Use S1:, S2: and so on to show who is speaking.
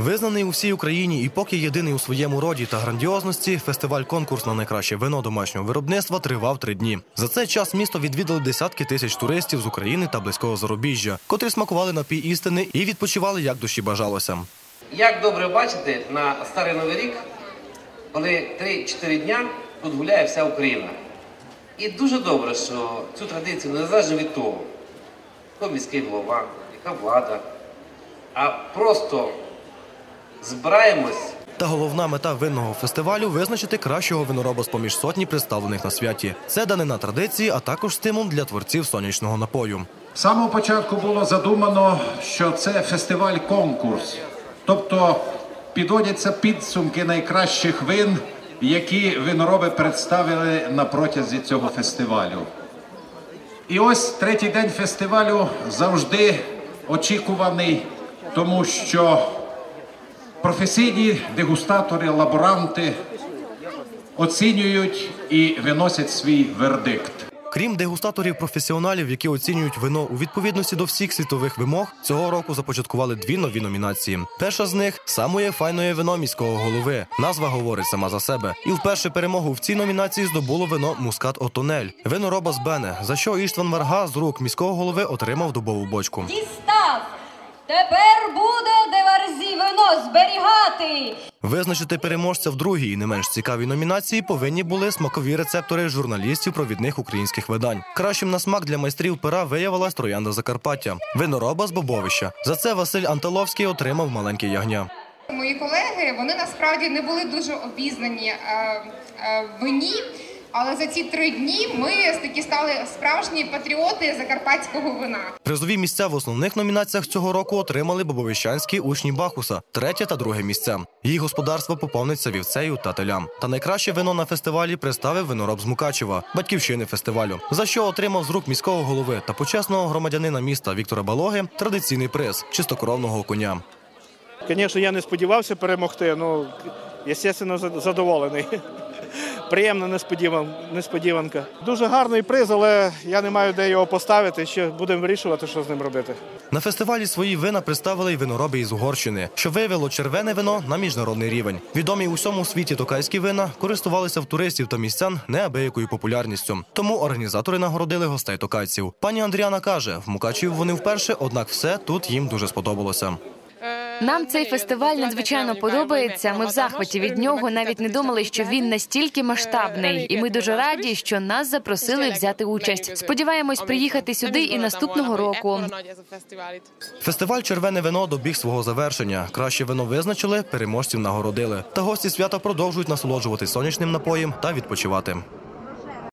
S1: Визнаний у всій Україні і поки єдиний у своєму роді та грандіозності, фестиваль конкурс на найкраще вино домашнього виробництва тривав три дні. За цей час місто відвідали десятки тисяч туристів з України та близького зарубіжжя, котрі смакували напій істини і відпочивали як душі бажалося.
S2: Як добре бачити на Старий Новий рік, коли 3-4 дня тут гуляє вся Україна. І дуже добре, що цю традицію незалежно від того, хто міський голова, яка влада, а просто збираємось
S1: Та головна мета винного фестивалю визначити кращого винороба з поміж сотні представлених на святі. Це данина традиції, а також стимул для творців сонячного напою.
S3: З самого початку було задумано, що це фестиваль-конкурс, тобто підводяться підсумки найкращих вин, які винороби представили на протязі цього фестивалю. І ось третій день фестивалю завжди очікуваний, тому що професійні дегустатори, лаборанти оцінюють і виносять свій вердикт.
S1: Крім дегустаторів професіоналів, які оцінюють вино у відповідності до всіх світових вимог, цього року започаткували дві нові номінації. Перша з них самоє файноє вино міського голови. Назва говорить сама за себе. І вперше перемогу в цій номінації здобуло вино Мускат Отонель. Винороба з Бене, за що Іштван Варга з рук міського голови отримав дубову бочку.
S4: Дістав! Тепер зберігати.
S1: Визначити переможця в другій, не менш цікавій номінації, повинні були смакові рецептори журналістів провідних українських видань. Кращим на смак для майстрів пера виявилась троянда Закарпаття, винороба з Бобовища. За це Василь Анталовський отримав маленьке ягня.
S5: Мої колеги вони насправді не були дуже обізнані е, е, в вині. Але за ці три дні ми такі стали справжні патріоти закарпатського вина.
S1: Призові місця в основних номінаціях цього року отримали бобовищанські учні Бахуса, третє та друге місця. Її господарство поповниться вівцею та телям. Та найкраще вино на фестивалі представив винороб з Мукачева, батьківщини фестивалю, за що отримав з рук міського голови та почесного громадянина міста Віктора Балоги традиційний приз чистокровного коня.
S6: Звісно, я не сподівався перемогти, ну, звісно, задоволений. Приємна несподіван, несподіванка. Дуже гарний приз, але я не маю де його поставити. Ще будемо вирішувати, що з ним робити.
S1: На фестивалі свої вина представили й винороби із Угорщини, що виявило червене вино на міжнародний рівень. Відомі у всьому світі токайські вина користувалися в туристів та містян неабиякою популярністю. Тому організатори нагородили гостей токайців. Пані Андріана каже, в Мукачеві вони вперше, однак все тут їм дуже сподобалося.
S7: Нам цей фестиваль надзвичайно подобається. Ми в захваті від нього навіть не думали, що він настільки масштабний, і ми дуже раді, що нас запросили взяти участь. Сподіваємось приїхати сюди і наступного року.
S1: Фестиваль Червене вино добіг свого завершення. Краще вино визначили, переможців нагородили. Та гості свята продовжують насолоджуватись сонячним напоєм та відпочивати.